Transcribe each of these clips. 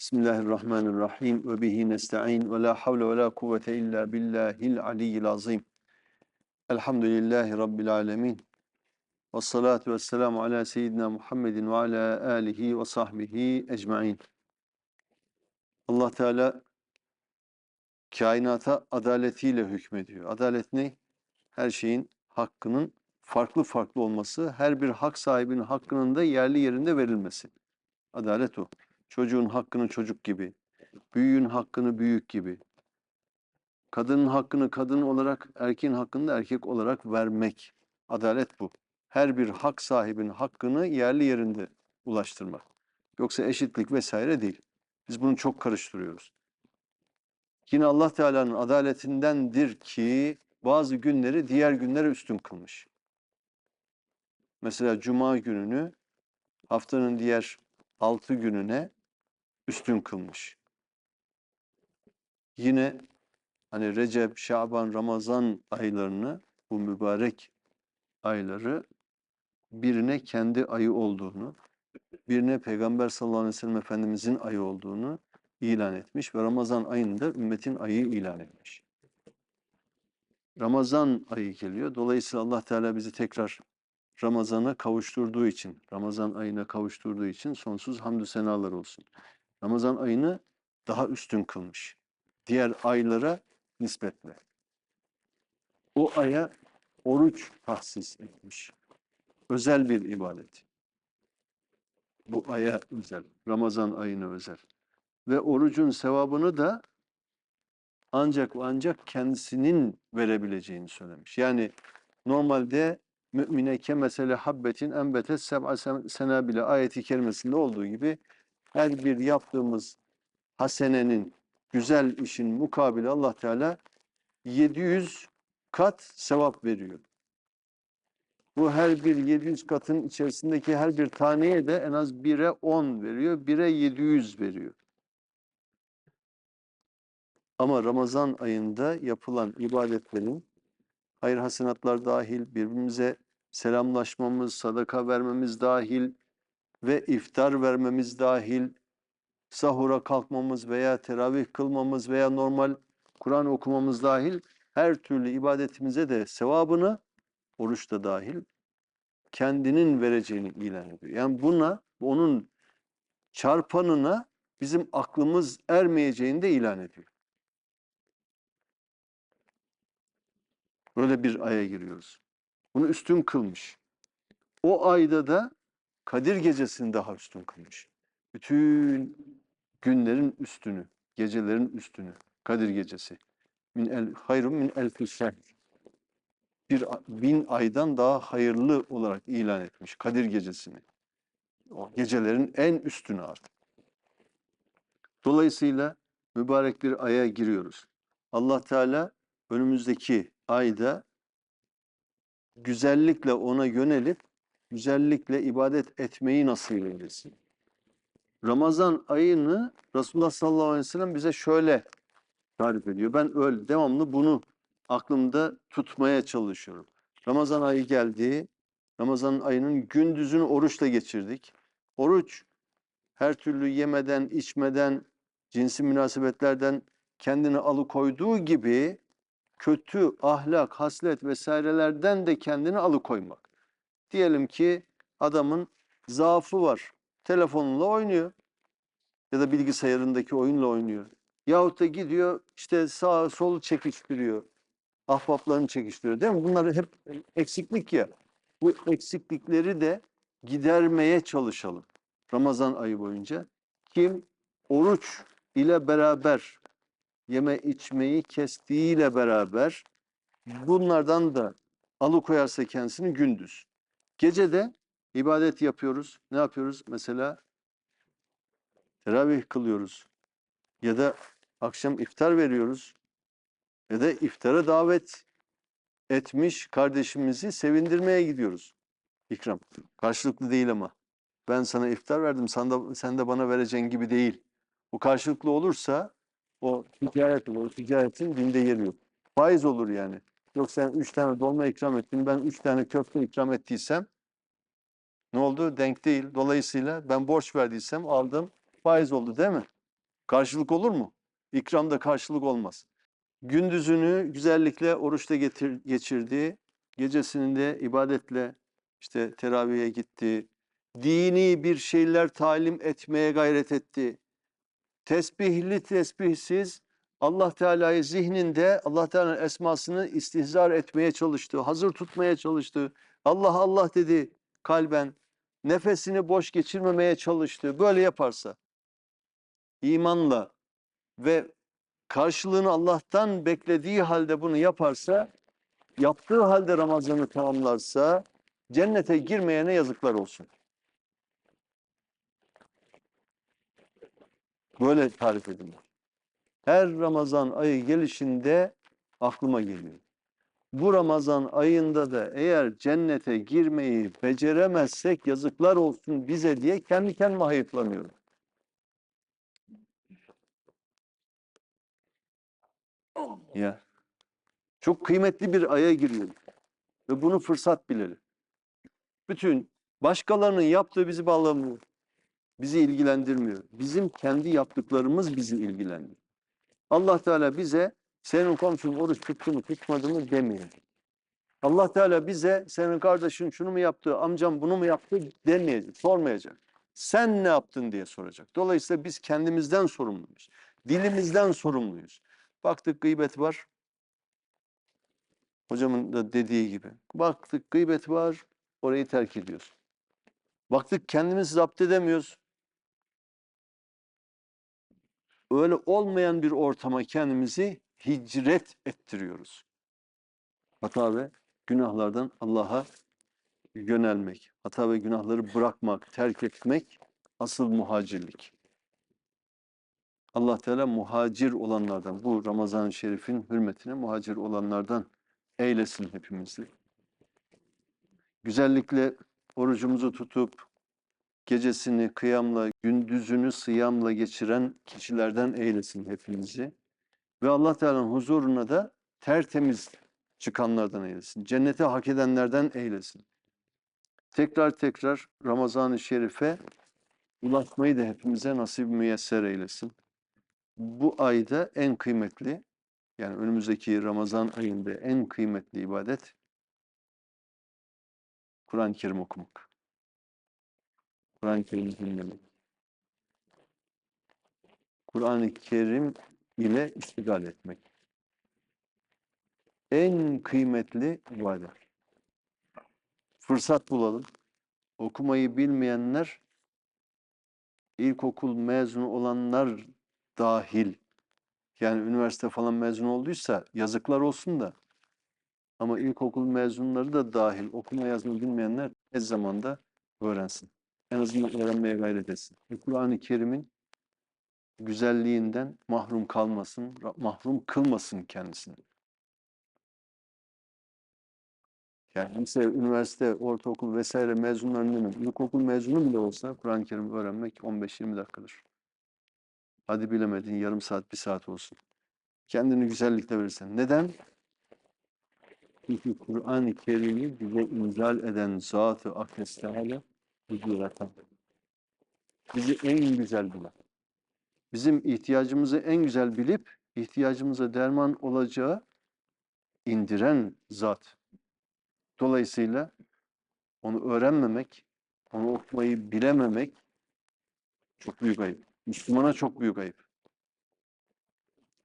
Bismillahirrahmanirrahim ve bihi nesta'in ve la havle ve la kuvvete illa billahil aliyyil azim. Elhamdülillahi Rabbil alemin. Ve salatu ve selamu ala seyyidina Muhammedin ve ala alihi ve sahbihi ecmain. Allah Teala kainata adaletiyle hükmediyor. Adalet ne? Her şeyin hakkının farklı farklı olması, her bir hak sahibinin hakkının da yerli yerinde verilmesi. Adalet o. Çocuğun hakkını çocuk gibi, büyüğün hakkını büyük gibi, kadının hakkını kadın olarak, erkeğin hakkını da erkek olarak vermek. Adalet bu. Her bir hak sahibinin hakkını yerli yerinde ulaştırmak. Yoksa eşitlik vesaire değil. Biz bunu çok karıştırıyoruz. Yine Allah Teala'nın adaletindendir ki bazı günleri diğer günlere üstün kılmış. Mesela cuma gününü haftanın diğer altı gününe üstün kılmış. Yine hani Recep, Şaban, Ramazan aylarını bu mübarek ayları birine kendi ayı olduğunu, birine Peygamber sallallahu aleyhi ve sellem Efendimizin ayı olduğunu ilan etmiş ve Ramazan ayını da ümmetin ayı ilan etmiş. Ramazan ayı geliyor. Dolayısıyla Allah Teala bizi tekrar Ramazan'a kavuşturduğu için, Ramazan ayına kavuşturduğu için sonsuz hamdü senalar olsun. Ramazan ayını daha üstün kılmış. Diğer aylara nispetle. O aya oruç tahsis etmiş. Özel bir ibadet. Bu aya özel. Ramazan ayına özel. Ve orucun sevabını da ancak ancak kendisinin verebileceğini söylemiş. Yani normalde mümine kemesele habbetin enbetet seb'a senabile ayeti kerimesinde olduğu gibi her bir yaptığımız hasenenin, güzel işin mukabili Allah Teala 700 kat sevap veriyor. Bu her bir 700 katın içerisindeki her bir taneye de en az 1'e 10 veriyor, 1'e 700 veriyor. Ama Ramazan ayında yapılan ibadetlerin hayır hasenatlar dahil, birbirimize selamlaşmamız, sadaka vermemiz dahil ve iftar vermemiz dahil, sahura kalkmamız veya teravih kılmamız veya normal Kur'an okumamız dahil her türlü ibadetimize de sevabını, oruç da dahil, kendinin vereceğini ilan ediyor. Yani buna, onun çarpanına bizim aklımız ermeyeceğini de ilan ediyor. Böyle bir aya giriyoruz. Bunu üstün kılmış. O ayda da Kadir gecesini daha üstün kılmış. Bütün günlerin üstünü, gecelerin üstünü. Kadir gecesi. Min el hayrun min elfi şehr. Bir bin aydan daha hayırlı olarak ilan etmiş Kadir gecesini. O gecelerin en üstünü artık. Dolayısıyla mübarek bir aya giriyoruz. Allah Teala önümüzdeki ayda güzellikle ona yönelip güzellikle ibadet etmeyi nasip eylesin. Ramazan ayını Resulullah sallallahu aleyhi ve sellem bize şöyle tarif ediyor. Ben öyle devamlı bunu aklımda tutmaya çalışıyorum. Ramazan ayı geldi. Ramazan ayının gündüzünü oruçla geçirdik. Oruç her türlü yemeden, içmeden, cinsi münasebetlerden kendini alıkoyduğu gibi kötü ahlak, haslet vesairelerden de kendini alıkoymak. Diyelim ki adamın zaafı var. Telefonla oynuyor ya da bilgisayarındaki oyunla oynuyor. Yahut da gidiyor işte sağ sol çekiştiriyor. Ahbaplarını çekiştiriyor değil mi? Bunlar hep eksiklik ya. Bu eksiklikleri de gidermeye çalışalım. Ramazan ayı boyunca. Kim oruç ile beraber yeme içmeyi kestiğiyle beraber bunlardan da alıkoyarsa kendisini gündüz. Gece de ibadet yapıyoruz. Ne yapıyoruz? Mesela teravih kılıyoruz. Ya da akşam iftar veriyoruz. Ya da iftara davet etmiş kardeşimizi sevindirmeye gidiyoruz. İkram. Karşılıklı değil ama. Ben sana iftar verdim, sen de, sen de bana vereceğin gibi değil. Bu karşılıklı olursa o ticaret olur. O ticaretin dinde yeri yok. Faiz olur yani. Yok sen üç tane dolma ikram ettin, ben üç tane köfte ikram ettiysem ne oldu? Denk değil. Dolayısıyla ben borç verdiysem aldım, faiz oldu değil mi? Karşılık olur mu? İkramda karşılık olmaz. Gündüzünü güzellikle oruçta getir, geçirdi. Gecesini de ibadetle işte teraviye gitti. Dini bir şeyler talim etmeye gayret etti. Tesbihli tesbihsiz Allah Teala'yı zihninde Allah Teala'nın esmasını istihzar etmeye çalıştı. Hazır tutmaya çalıştı. Allah Allah dedi kalben. Nefesini boş geçirmemeye çalıştı. Böyle yaparsa imanla ve karşılığını Allah'tan beklediği halde bunu yaparsa, yaptığı halde Ramazan'ı tamamlarsa cennete girmeyene yazıklar olsun. Böyle tarif edilir. Her Ramazan ayı gelişinde aklıma geliyor. Bu Ramazan ayında da eğer cennete girmeyi beceremezsek yazıklar olsun bize diye kendi kendime hayıflanıyorum. Ya. Çok kıymetli bir aya giriyoruz. Ve bunu fırsat bilelim. Bütün başkalarının yaptığı bizi bağlamıyor. Bizi ilgilendirmiyor. Bizim kendi yaptıklarımız bizi ilgilendiriyor. Allah Teala bize senin komşun oruç tuttu mu tutmadı mı demiyor. Allah Teala bize senin kardeşin şunu mu yaptı, amcam bunu mu yaptı demeyecek, sormayacak. Sen ne yaptın diye soracak. Dolayısıyla biz kendimizden sorumluyuz. Dilimizden sorumluyuz. Baktık gıybet var. Hocamın da dediği gibi. Baktık gıybet var, orayı terk ediyoruz. Baktık kendimizi zapt edemiyoruz. Öyle olmayan bir ortama kendimizi hicret ettiriyoruz. Hata ve günahlardan Allah'a yönelmek, hata ve günahları bırakmak, terk etmek asıl muhacirlik. Allah Teala muhacir olanlardan, bu Ramazan-ı Şerif'in hürmetine muhacir olanlardan eylesin hepimizi. Güzellikle orucumuzu tutup gecesini kıyamla, gündüzünü sıyamla geçiren kişilerden eylesin hepimizi. Ve Allah Teala'nın huzuruna da tertemiz çıkanlardan eylesin. Cenneti hak edenlerden eylesin. Tekrar tekrar Ramazan-ı Şerif'e ulaşmayı da hepimize nasip müyesser eylesin. Bu ayda en kıymetli, yani önümüzdeki Ramazan ayında en kıymetli ibadet Kur'an-ı Kerim okumak. Kur'an-ı Kerim'i dinlemek. Kur'an-ı Kerim ile iştigal etmek. En kıymetli ibadet. Fırsat bulalım. Okumayı bilmeyenler, ilkokul mezunu olanlar dahil, yani üniversite falan mezun olduysa yazıklar olsun da ama ilkokul mezunları da dahil okuma yazma bilmeyenler tez zamanda öğrensin. En azından öğrenmeye gayret etsin. Kur'an-ı Kerim'in güzelliğinden mahrum kalmasın, mahrum kılmasın kendisini. Yani lise, üniversite, ortaokul vesaire mezunlarının ilkokul mezunu bile olsa Kur'an-ı Kerim öğrenmek 15-20 dakikadır. Hadi bilemedin yarım saat, bir saat olsun. Kendini güzellikle verirsen. Neden? Çünkü Kur'an-ı Kerim'i bize inzal eden Zat-ı Akdes bizi yaratan. Bizi en güzel bilen. Bizim ihtiyacımızı en güzel bilip ihtiyacımıza derman olacağı indiren zat. Dolayısıyla onu öğrenmemek, onu okumayı bilememek çok büyük ayıp. Müslümana çok büyük ayıp.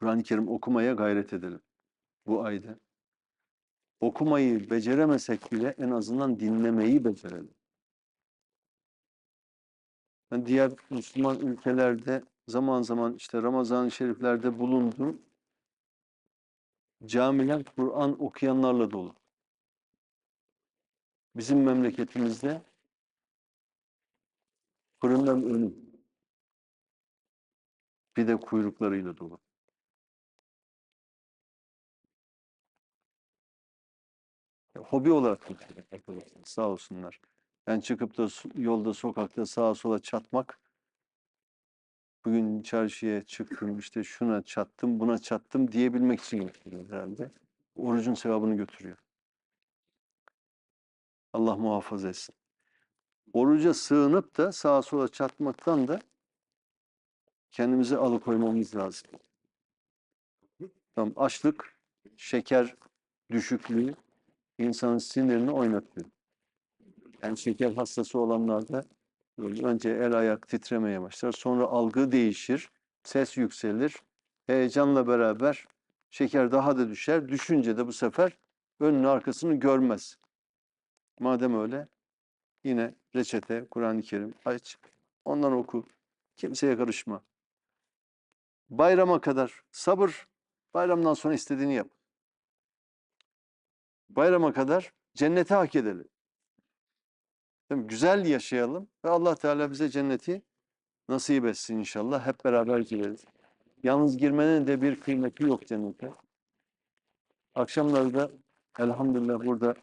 Kur'an-ı Kerim okumaya gayret edelim bu ayda. Okumayı beceremesek bile en azından dinlemeyi becerelim. Ben diğer Müslüman ülkelerde zaman zaman işte Ramazan-ı Şeriflerde bulundum. Camiler Kur'an okuyanlarla dolu. Bizim memleketimizde fırından önü bir de kuyruklarıyla dolu. Hobi olarak. Sağ olsunlar. Ben çıkıp da yolda, sokakta sağa sola çatmak bugün çarşıya çıktım işte şuna çattım, buna çattım diyebilmek için yapıyorum herhalde. Orucun sevabını götürüyor. Allah muhafaza etsin. Oruca sığınıp da sağa sola çatmaktan da kendimizi alıkoymamız lazım. Tamam, açlık, şeker düşüklüğü insanın sinirini oynatıyor. Yani şeker hastası olanlarda böyle önce el ayak titremeye başlar. Sonra algı değişir, ses yükselir. Heyecanla beraber şeker daha da düşer. Düşünce de bu sefer önünü arkasını görmez. Madem öyle yine reçete, Kur'an-ı Kerim aç, ondan oku. Kimseye karışma. Bayrama kadar sabır, bayramdan sonra istediğini yap. Bayrama kadar cenneti hak edelim. Değil mi? Güzel yaşayalım ve Allah Teala bize cenneti nasip etsin inşallah. Hep beraber gireriz. Yalnız girmenin de bir kıymeti yok cennete. Akşamları da elhamdülillah burada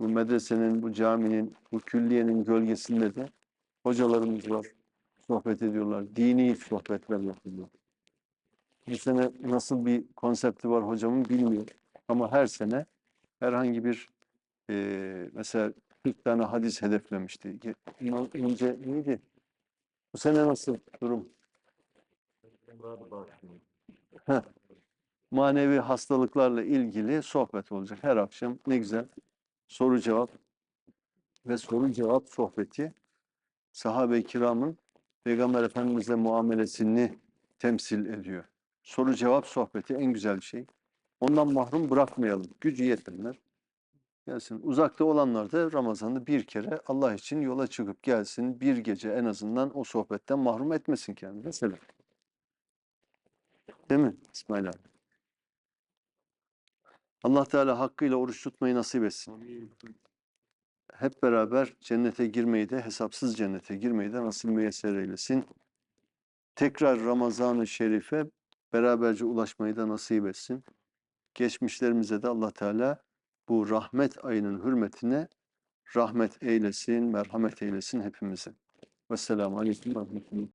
bu medresenin, bu caminin, bu külliyenin gölgesinde de hocalarımız var. Sohbet ediyorlar. Dini sohbetler yapıyorlar. Bu sene nasıl bir konsepti var hocamın bilmiyorum. Ama her sene herhangi bir eee, mesela 40 tane hadis hedeflemişti. Bundan önce neydi? Bu sene nasıl durum? Manevi hastalıklarla ilgili sohbet olacak her akşam. Ne güzel. Soru cevap ve soru cevap sohbeti sahabe-i kiramın Peygamber Efendimiz'e muamelesini temsil ediyor. Soru cevap sohbeti en güzel şey. Ondan mahrum bırakmayalım. Gücü yetenler gelsin. Uzakta olanlar da Ramazan'da bir kere Allah için yola çıkıp gelsin. Bir gece en azından o sohbetten mahrum etmesin kendini. Mesela. Değil mi İsmail abi? Allah Teala hakkıyla oruç tutmayı nasip etsin. Hep beraber cennete girmeyi de, hesapsız cennete girmeyi de nasip müyesser eylesin. Tekrar Ramazan-ı Şerif'e beraberce ulaşmayı da nasip etsin. Geçmişlerimize de Allah Teala bu rahmet ayının hürmetine rahmet eylesin, merhamet eylesin hepimize. Vesselamu Aleyküm ve.